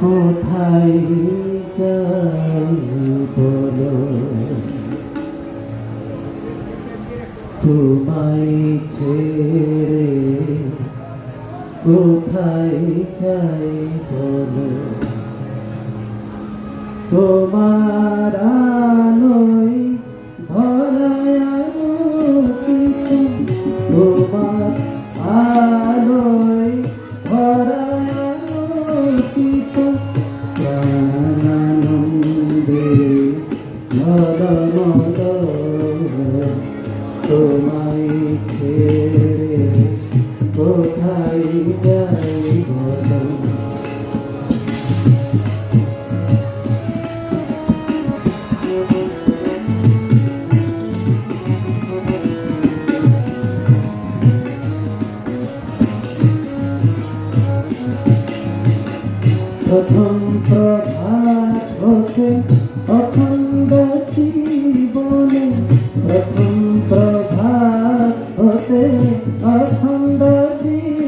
কোথায় বলো? কোথায় যাই বলো? তোমার প্রথম প্রভাত হতে অখণ্ড জীবনে। প্রথম প্রভাত হতে অখণ্ড জীবন।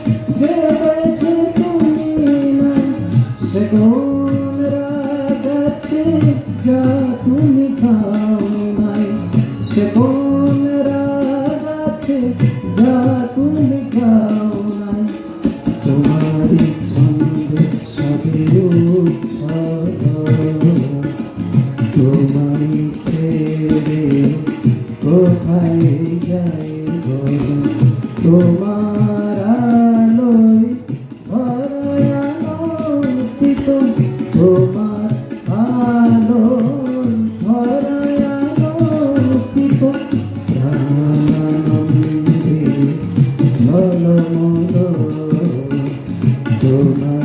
দেবে কোথায় যাই তোমার আলোয় আলোকিত তোমার আলো আলোকিত আনন্দে জলমদ তোমায়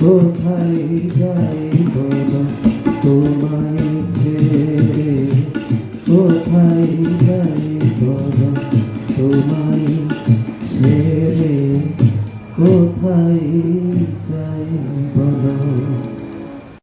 কোথায় যাই বলো? তোমার কোথায় যায়